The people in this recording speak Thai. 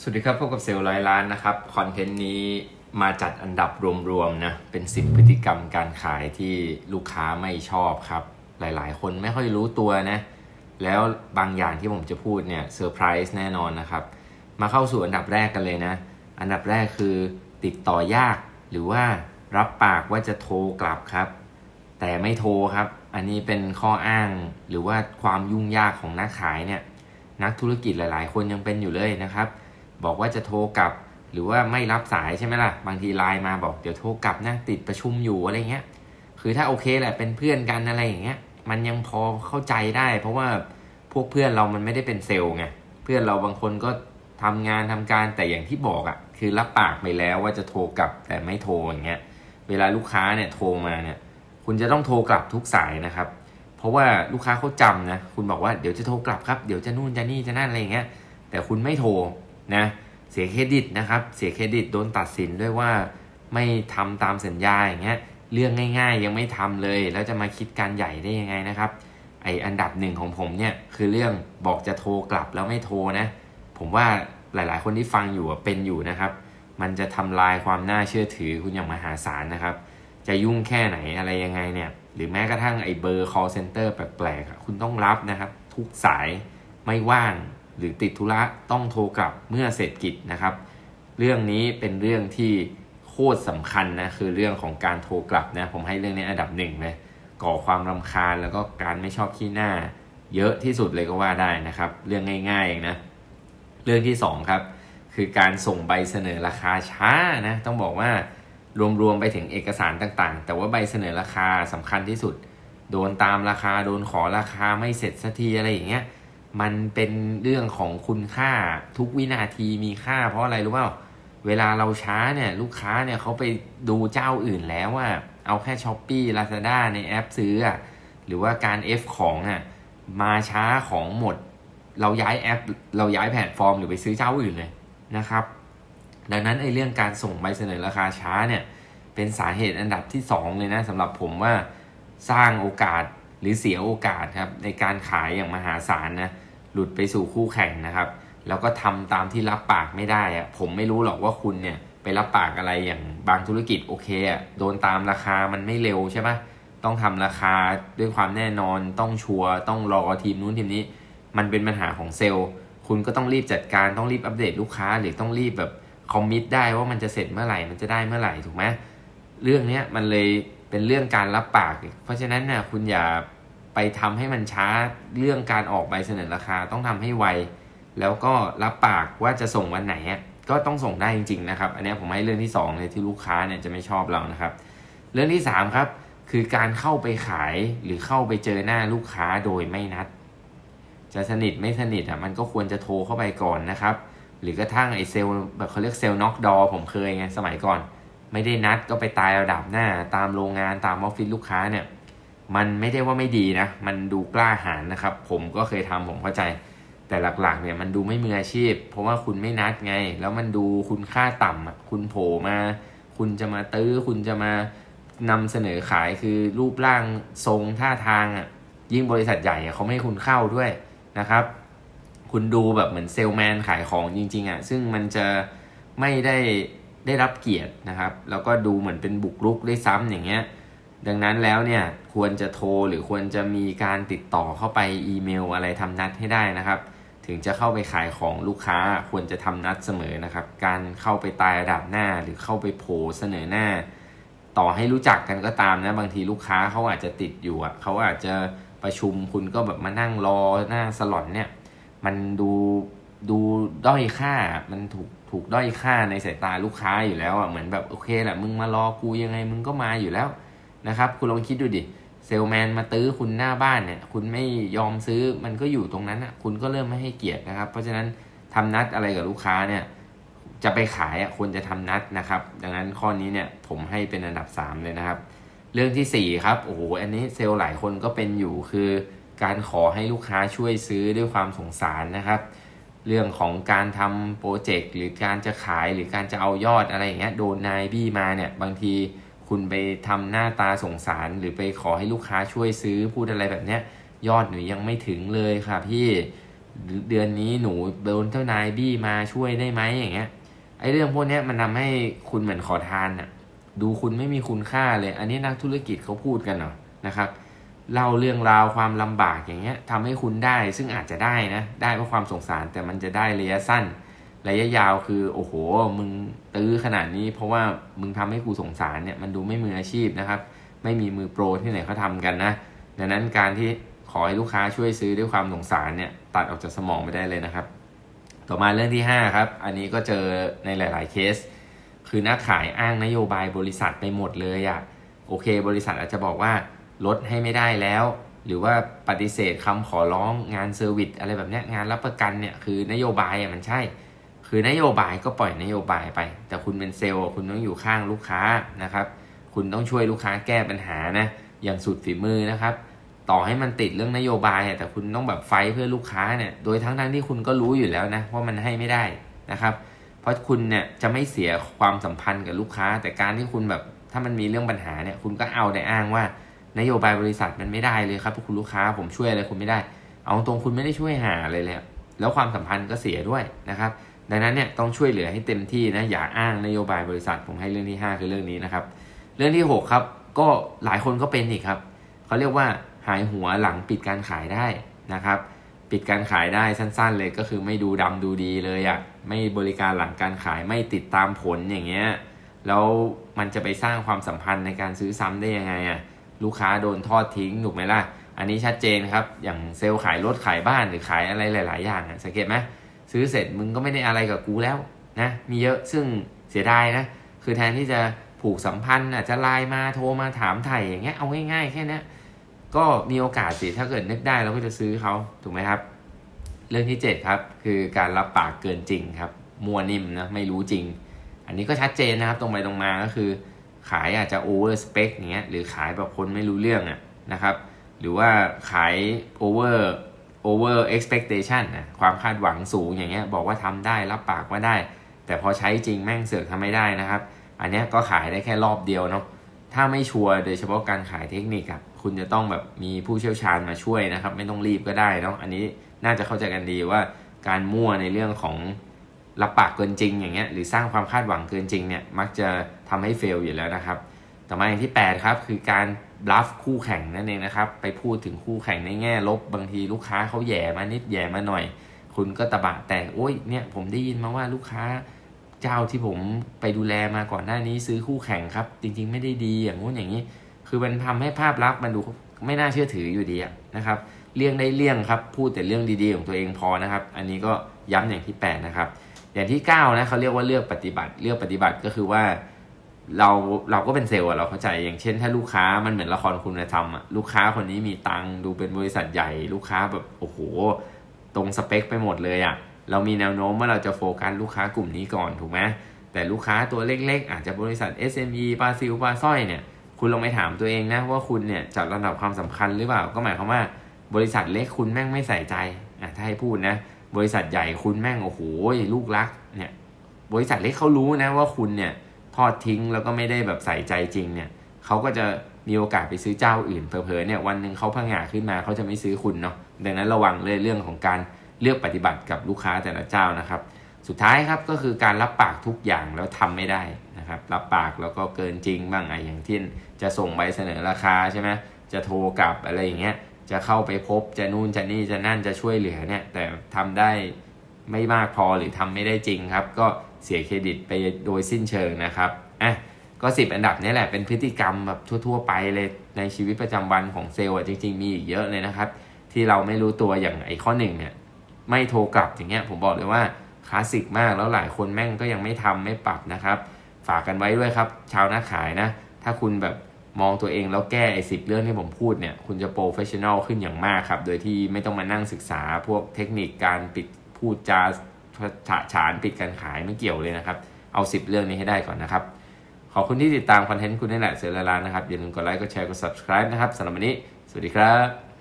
สวัสดีครับพบกับเซลล์ร้อยล้านนะครับคอนเทนต์นี้มาจัดอันดับรวมๆนะเป็น 10 พฤติกรรมการขายที่ลูกค้าไม่ชอบครับ หลายๆ คนไม่ค่อยรู้ตัวนะ แล้วบางอย่างที่ผมจะพูดเนี่ยเซอร์ไพรส์แน่นอนนะครับ มาเข้าสู่อันดับแรกกันเลยนะ อันดับแรกคือติดต่อยากหรือว่ารับปากว่าจะโทรกลับครับ แต่ไม่โทรครับ อันนี้เป็นข้ออ้างหรือว่าความยุ่งยากของนักขายเนี่ยนักธุรกิจหลาย ๆ คนยังเป็นอยู่เลยนะครับ บอกว่าจะโทรกลับ หรือว่าไม่รับสายใช่ไหมล่ะ บางทีไลน์มาบอกเดี๋ยวโทรกลับนะติดประชุมอยู่อะไรเงี้ย คือถ้าโอเคแหละเป็นเพื่อนกันอะไรอย่างเงี้ย มันยังพอเข้าใจได้ เพราะว่าพวกเพื่อนเรามันไม่ได้เป็นเซลล์ไง เพื่อนเราบางคนก็ทำงานทำการแต่อย่างที่บอกอะ่ะ คือรับปากไปแล้วว่าจะโทรกลับแต่ไม่โทรอย่างเงี้ย เวลาลูกค้าเนี่ยโทรมาเนี่ย คุณจะต้องโทรกลับทุกสายนะครับเพราะว่าลูกค้าเขาจำนะ คุณบอกว่าเดี๋ยวจะโทรกลับครับ เดี๋ยวจะนู่นจะนี่จะนั่นอะไรอย่างเงี้ย แต่คุณไม่โทร นะเสียเครดิตนะครับ เสียเครดิตโดนตัดสินด้วยว่าไม่ทำตามสัญญาอย่างเงี้ยเรื่องง่าย ๆ ยังไม่ทำเลย แล้วจะมาคิดการใหญ่ได้ยังไงนะครับไออันดับหนึ่งของผมเนี่ยคือเรื่องบอกจะโทรกลับแล้วไม่โทรนะผมว่าหลายๆ คนที่ฟังอยู่เป็นอยู่นะครับ มันจะทำลายความน่าเชื่อถือคุณอย่างมหาศาลนะครับ จะยุ่งแค่ไหนอะไรยังไงเนี่ยหรือแม้กระทั่งไอเบอร์ call center แปลกๆคุณต้องรับนะครับ ทุกสายไม่ว่าง หรือติดธุระต้องโทรกลับเมื่อเสร็จกิจนะครับ เรื่องนี้เป็นเรื่องที่โคตรสำคัญนะคือเรื่องของการโทรกลับนะผมให้เรื่องนี้อันดับหนึ่งเลยก่อความรำคาญแล้วก็การไม่ชอบขี้หน้า เยอะที่สุดเลยก็ว่าได้นะครับ เรื่องง่ายๆเองนะเรื่องที่สองครับคือการส่งใบเสนอราคาช้านะต้องบอกว่ารวมๆไปถึงเอกสารต่างๆ แต่ว่าใบเสนอราคาสำคัญที่สุด โดนตามราคาโดนขอราคาไม่เสร็จสักทีอะไรอย่างเงี้ย มันเป็นเรื่องของคุณค่าทุกวินาทีมีค่า เพราะอะไรรู้เปล่าเวลาเราช้าเนี่ยลูกค้าเนี่ยเขาไปดูเจ้าอื่นแล้วว่า เอาแค่ช้อปปี้ลาซาด้าในแอปซื้ออะหรือว่าการ F ของอะมาช้าของหมด เราย้ายแอป เราย้ายแพลตฟอร์ม หรือไปซื้อเจ้าอื่นเลยนะครับ ดังนั้นไอ้เรื่องการส่งใบเสนอราคาช้าเนี่ยเป็นสาเหตุอันดับที่ 2 เลยนะสำหรับผมว่าสร้างโอกาสหรือเสียโอกาสครับในการขายอย่างมหาศาลนะ หลุดไปสู่คู่แข่งนะครับ แล้วก็ทำตามที่รับปากไม่ได้อะผมไม่รู้หรอกว่าคุณเนี่ยไปรับปากอะไรอย่างบางธุรกิจโอเคอะโดนตามราคามันไม่เร็วใช่ปะต้องทำราคาด้วยความแน่นอนต้องชัวร์ต้องรอทีมนู้นทีมนี้ มันเป็นปัญหาของเซลล์ คุณก็ต้องรีบจัดการต้องรีบอัปเดตลูกค้า หรือต้องรีบแบบคอมมิตได้ว่ามันจะเสร็จเมื่อไหร่มันจะได้เมื่อไหร่ถูกไหมเรื่องเนี้ยมันเลยเป็นเรื่องการรับปาก เพราะฉะนั้นน่ะคุณอย่า ไปทำให้มันช้าเรื่องการออกใบเสนอราคาต้องทำให้ไว แล้วก็รับปากว่าจะส่งวันไหนก็ต้องส่งได้จริงๆนะครับ อันนี้ผมให้เรื่องที่2เลยที่ลูกค้าเนี่ยจะไม่ชอบเรานะครับ เรื่องที่3ครับคือการเข้าไปขายหรือเข้าไปเจอหน้าลูกค้าโดยไม่นัด จะสนิทไม่สนิทอะมันก็ควรจะโทรเข้าไปก่อนนะครับ หรือกระทั่งไอเซลแบบเขาเรียกเซลน็อกดอผมเคยไงสมัยก่อน ไม่ได้นัดก็ไปตายระดับหน้าตามโรงงานตามออฟฟิศลูกค้าเนี่ย มันไม่ได้ว่าไม่ดีนะ มันดูกล้าหาญนะครับ ผมก็เคยทำผมเข้าใจ แต่หลักๆ เนี่ยมันดูไม่มืออาชีพ เพราะว่าคุณไม่นัดไง แล้วมันดูคุณค่าต่ำอะคุณโผล่มา คุณจะมาตื้อ คุณจะมานำเสนอขายคือรูปร่างทรงท่าทางอะ ยิ่งบริษัทใหญ่เขาไม่ให้คุณเข้าด้วยนะครับ คุณดูแบบเหมือนเซลแมนขายของจริง ๆอะ ซึ่งมันจะไม่ได้ได้รับเกียรตินะครับ แล้วก็ดูเหมือนเป็นบุกรุกด้วยซ้ำอย่างเงี้ย ดังนั้นแล้วเนี่ยควรจะโทรหรือควรจะมีการติดต่อเข้าไปอีเมลอะไรทำนัดให้ได้นะครับ ถึงจะเข้าไปขายของลูกค้าควรจะทำนัดเสมอนะครับ การเข้าไปตายระดับหน้าหรือเข้าไปโผล่เสนอหน้า ต่อให้รู้จักกันก็ตามนะบางทีลูกค้าเขาอาจจะติดอยู่อะเขาอาจจะประชุมคุณก็แบบมานั่งรอหน้าสลอนเนี่ยมันดูดูด้อยค่ามันถูกถูกด้อยค่าในสายตาลูกค้าอยู่แล้วอะเหมือนแบบโอเคแหละมึงมารอกูยังไงมึงก็มาอยู่แล้ว นะครับ คุณลองคิดดูดิเซลแมนมาตื้อคุณหน้าบ้านเนี่ย คุณไม่ยอมซื้อมันก็อยู่ตรงนั้นอะคุณก็เริ่มไม่ให้เกียรตินะครับ เพราะฉะนั้นทำนัดอะไรกับลูกค้าเนี่ย จะไปขายอะควรจะทำนัดนะครับ ดังนั้นข้อนี้เนี่ยผมให้เป็นอันดับ 3 เลยนะครับ เรื่องทีสี่ 4 ครับโอ้โหอันนี้เซลหลายคนก็เป็นอยู่คือการขอให้ลูกค้าช่วยซื้อด้วยความสงสารนะครับ เรื่องของการทำโปรเจกต์หรือการจะขายหรือการจะเอายอดอะไรอย่างเงี้ยโดนนายบี้มาเนี่ยบางที คุณไปทำหน้าตาสงสาร หรือไปขอให้ลูกค้าช่วยซื้อพูดอะไรแบบเนี้ยยอดหนูยังไม่ถึงเลยค่ะพี่เดือนนี้หนูโดนเจ้านายบี้มาช่วยได้ไหมอย่างเงี้ยไอ้เรื่องพวกนี้มันทำให้คุณเหมือนขอทานอะดูคุณไม่มีคุณค่าเลย อันนี้นักธุรกิจเขาพูดกันเนาะนะครับเล่าเรื่องราวความลำบากอย่างเงี้ยทำให้คุณได้ซึ่งอาจจะได้นะ ได้เพราะความสงสารแต่มันจะได้ระยะสั้น ระยะยาวคือโอ้โห มึงตื้อขนาดนี้ เพราะว่ามึงทำให้กูสงสารเนี่ยมันดูไม่มืออาชีพนะครับ ไม่มีมือโปรที่ไหนเขาทำกันนะ ดังนั้นการที่ขอให้ลูกค้าช่วยซื้อด้วยความสงสารเนี่ยตัดออกจากสมองไปได้เลยนะครับ ต่อมาเรื่องที่ 5 ครับ อันนี้ก็เจอในหลาย ๆ เคส คือนักขายอ้างนโยบายบริษัทไปหมดเลยอะโอเค บริษัทอาจจะบอกว่าลดให้ไม่ได้แล้ว หรือว่าปฏิเสธคำขอร้องงานเซอร์วิสอะไรแบบนี้งานรับประกันเนี่ยคือนโยบายอะมันใช่ คือนโยบายก็ปล่อยนโยบายไป แต่คุณเป็นเซลล์คุณต้องอยู่ข้างลูกค้านะครับ คุณต้องช่วยลูกค้าแก้ปัญหานะอย่างสุดฝีมือนะครับ ต่อให้มันติดเรื่องนโยบายแต่คุณต้องแบบไฟเพื่อลูกค้าเนี่ยโดยทั้งนั้นที่คุณก็รู้อยู่แล้วนะว่ามันให้ไม่ได้นะครับ เพราะคุณเนี่ยจะไม่เสียความสัมพันธ์กับลูกค้า แต่การที่คุณแบบถ้ามันมีเรื่องปัญหาเนี่ยคุณก็เอาแต่อ้างว่านโยบายบริษัทมันไม่ได้เลยครับคุณลูกค้าผมช่วยอะไรคุณไม่ได้ เอาตรงคุณไม่ได้ช่วยหาเลยเลยแล้วความสัมพันธ์ก็เสียด้วยนะครับ ดังนั้นเนี่ยต้องช่วยเหลือให้เต็มที่นะอย่าอ้างนโยบายบริษัทผมให้เรื่องที่ 5 คือเรื่องนี้นะครับ เรื่องที่ 6 ครับ ก็หลายคนก็เป็นอีกครับเขาเรียกว่าหายหัวหลังปิดการขายได้นะครับ ปิดการขายได้สั้น ๆ เลยก็คือไม่ดูดำดูดีเลยอะ่ะไม่บริการหลังการขายไม่ติดตามผลอย่างเงี้ยแล้วมันจะไปสร้างความสัมพันธ์ในการซื้อซ้ำได้ยังไงอะ่ะลูกค้าโดนทอดทิ้งถูกไหมล่ะอันนี้ชัดเจนครับอย่างเซลล์ขายรถขายบ้านหรือขายอะไรหลาย ๆ อย่างอะสังเกตไหม ซื้อเสร็จมึงก็ไม่ได้อะไรกับกูแล้วนะมีเยอะซึ่งเสียดายนะคือแทนที่จะผูกสัมพันธ์อาจจะไลน์มาโทรมาถามไถ่อย่างเงี้ยเอาง่ายๆแค่นี้ก็มีโอกาสสิถ้าเกิดนึกได้เราก็จะซื้อเขาถูกไหมครับ เรื่องที่ 7 ครับ คือการรับปากเกินจริงครับ มัวนิ่มนะไม่รู้จริง อันนี้ก็ชัดเจนนะครับตรงไปตรงมาก็คือ ขายอาจจะโอเวอร์สเปคอย่างเงี้ยหรือขายแบบคนไม่รู้เรื่องอะนะครับ หรือว่าขายโอเวอร์ โอเวอร์เอ็กซ์เพคเทชันนะความคาดหวังสูงอย่างเงี้ยบอกว่าทำได้รับปากว่าได้ แต่พอใช้จริงแม่งเสือกทำไม่ได้นะครับ อันเนี้ยก็ขายได้แค่รอบเดียวเนาะถ้าไม่ชัวร์โดยเฉพาะการขายเทคนิคอะคุณจะต้องแบบมีผู้เชี่ยวชาญมาช่วยนะครับ ไม่ต้องรีบก็ได้เนาะอันนี้น่าจะเข้าใจกันดีว่าการมั่วในเรื่องของรับปากเกินจริงอย่างเงี้ยหรือสร้างความคาดหวังเกินจริงเนี่ยมักจะทำให้เฟลอยู่แล้วนะครับ ต่อมาอย่างที่ 8 ครับ คือการบลัฟคู่แข่งนั่นเองนะครับ ไปพูดถึงคู่แข่งในแง่ลบบางทีลูกค้าเขาแย่มานิดแย่มาหน่อย คุณก็ตะบะแต่โอ้ยเนี่ยผมได้ยินมาว่าลูกค้าเจ้าที่ผมไปดูแลมาก่อนหน้านี้ซื้อคู่แข่งครับ จริง ๆ ไม่ได้ดีอย่างงู้นอย่างนี้ คือมันทำให้ภาพลักษณ์มันดูไม่น่าเชื่อถืออยู่ดีนะครับเลี่ยงได้เลี่ยงครับพูดแต่เรื่องดีๆของตัวเองพอนะครับ อันนี้ก็ย้ำอย่างที่ 8 นะครับ อย่างที่ 9 นะเขาเรียกว่าเลือกปฏิบัติเลือกปฏิบัติก็คือว่า เราเราก็เป็นเซลล์อะเราเข้าใจอย่างเช่น ถ้าลูกค้ามันเหมือนละครคุณธรรมอะลูกค้าคนนี้มีตังค์ดูเป็นบริษัทใหญ่ ลูกค้าแบบโอ้โห ตรงสเปคไปหมดเลยอะเรามีแนวโน้มว่าเราจะโฟกัสลูกค้ากลุ่มนี้ก่อนถูกไหมแต่ลูกค้าตัวเล็กๆ อาจจะบริษัท SME ปลาซิวปลาสร้อยเนี่ยคุณลองไปถามตัวเองนะว่าคุณเนี่ยจัดลำดับความสำคัญหรือเปล่าก็หมายความว่า บริษัทเล็กคุณแม่งไม่ใส่ใจอะถ้าให้พูดนะ บริษัทใหญ่คุณแม่งโอ้โหลูกรักเนี่ยบริษัทเล็กเขารู้นะว่าคุณเนี่ย ทอดทิ้งแล้วก็ไม่ได้แบบใส่ใจจริงเนี่ยเขาก็จะมีโอกาสไปซื้อเจ้าอื่นเผลอๆเนี่ยวันหนึ่งเขาพังงาขึ้นมาเขาจะไม่ซื้อคุณเนาะดังนั้นระวังเลยเรื่องของการเลือกปฏิบัติกับลูกค้าแต่ละเจ้านะครับ สุดท้ายครับก็คือการรับปากทุกอย่างแล้วทำไม่ได้นะครับรับปากแล้วก็เกินจริงบ้างไงอย่างที่จะส่งใบเสนอราคาใช่ไหมจะโทรกลับอะไรอย่างเงี้ยจะเข้าไปพบจะนู่นจะนี่จะนั่นจะช่วยเหลือเนี่ยแต่ทำได้ไม่มากพอหรือทำไม่ได้จริงครับ ก็ เสียเครดิตไปโดยสิ้นเชิงนะครับอะก็สิบอันดับนี้แหละเป็นพฤติกรรมแบบทั่ว ๆ ไปเลยในชีวิตประจำวันของเซลล์จริง ๆ มีอีกเยอะเลยนะครับ ที่เราไม่รู้ตัวอย่างไอ้ข้อหนึ่งเนี่ยไม่โทรกลับอย่างเงี้ยผมบอกเลยว่าคลาสสิกมากแล้วหลายคนแม่งก็ยังไม่ทำไม่ปรับนะครับ ฝากกันไว้ด้วยครับ ชาวนักขายนะ ถ้าคุณแบบมองตัวเองแล้วแก้ไอ้สิบเรื่องที่ผมพูดเนี่ย คุณจะโปรเฟชชั่นอลขึ้นอย่างมากครับ โดยที่ไม่ต้องมานั่งศึกษาพวกเทคนิคการปิดพูดจา ฉะฉานปิดการขายไม่เกี่ยวเลยนะครับ เอาสิบเรื่องนี้ให้ได้ก่อนนะครับ ขอบคุณที่ติดตามคอนเทนต์คุณนี่แหละเสือละลานนะครับอย่าลืมกดไลค์กดแชร์กด subscribe นะครับสำหรับวันนี้ สวัสดีครับ